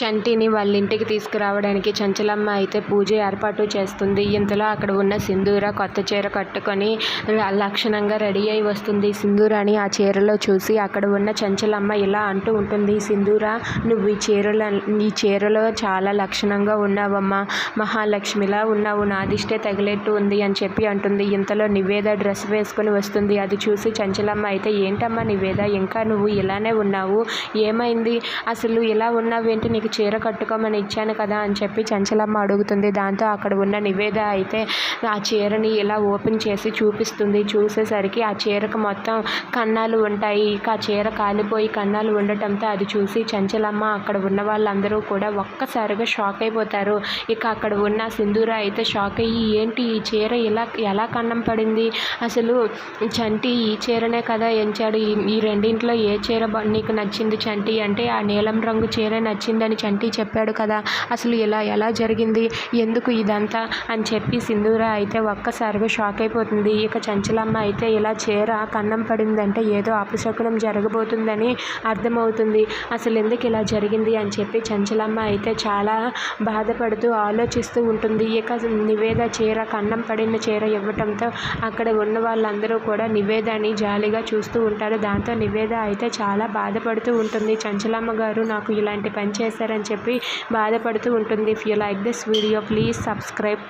చంటిని వాళ్ళ ఇంటికి తీసుకురావడానికి చంచలమ్మ అయితే పూజ ఏర్పాటు చేస్తుంది. ఇంతలో అక్కడ ఉన్న సింధూర కొత్త చీర కట్టుకొని లక్షణంగా రెడీ అయి వస్తుంది. సింధూరాని ఆ చీరలో చూసి అక్కడ ఉన్న చంచలమ్మ ఇలా అంటూ ఉంటుంది సింధూర నువ్వు ఈ చీరల ఈ చీరలో చాలా లక్షణంగా ఉన్నావమ్మా. మహాలక్ష్మిలా ఉన్నావు. నాదిష్టే తగిలేట్టు ఉంది అని చెప్పి అంటుంది. ఇంతలో నివేద డ్రెస్ వేసుకొని వస్తుంది. అది చూసి చంచలమ్మ అయితే ఏంటమ్మా నివేద ఇంకా నువ్వు ఇలానే ఉన్నావు? ఏమైంది? అసలు ఇలా ఉన్నావేంటి? నీకు చీర కట్టుకోమని ఇచ్చాను కదా అని చెప్పి చంచలమ్మ అడుగుతుంది. దాంతో అక్కడ ఉన్న నివేద అయితే ఆ చీరని ఇలా ఓపెన్ చేసి చూపిస్తుంది. చూసేసరికి ఆ చీరకు మొత్తం కన్నాలు ఉంటాయి. ఇక ఆ చీర కాలిపోయి కన్నాలు ఉండటంతో అది చూసి చంచలమ్మ అక్కడ ఉన్న వాళ్ళందరూ కూడా ఒక్కసారిగా షాక్ అయిపోతారు. ఇక అక్కడ ఉన్న సింధూర అయితే షాక్ అయ్యి ఏంటి ఈ చీర ఇలా ఎలా కన్నం పడింది? అసలు చంటి ఈ చీరనే కదా ఎంచాడు. ఈ- ఈ రెండింట్లో ఏ చీర నీకు నచ్చింది చంటి? అంటే ఆ నీలం రంగు చీర నచ్చిందని చంటి చెప్పాడు కదా. అసలు ఇలా ఎలా జరిగింది? ఎందుకు ఇదంతా? అని చెప్పి సింధూర అయితే ఒక్కసారిగా షాక్ అయిపోతుంది. ఇక చంచలమ్మ అయితే ఇలా చీర కన్నం పడిందంటే ఏదో అపశకునం జరగబోతుందని అర్థమవుతుంది. అసలు ఎందుకు ఇలా జరిగింది? అని చెప్పి చంచలమ్మ అయితే చాలా బాధపడుతూ ఆలోచిస్తూ ఉంటుంది. ఇక నివేద చీర కన్నం పడిన చీర ఇవ్వటంతో అక్కడ ఉన్న వాళ్ళందరూ కూడా నివేదని జాలిగా చూస్తూ ఉంటారు. దాంతో నివేద అయితే చాలా బాధపడుతూ ఉంటుంది. చంచలమ్మ గారు నాకు ఇలాంటి పని చేశారని చెప్పి బాధపడుతూ ఉంటుంది. If you like this video please subscribe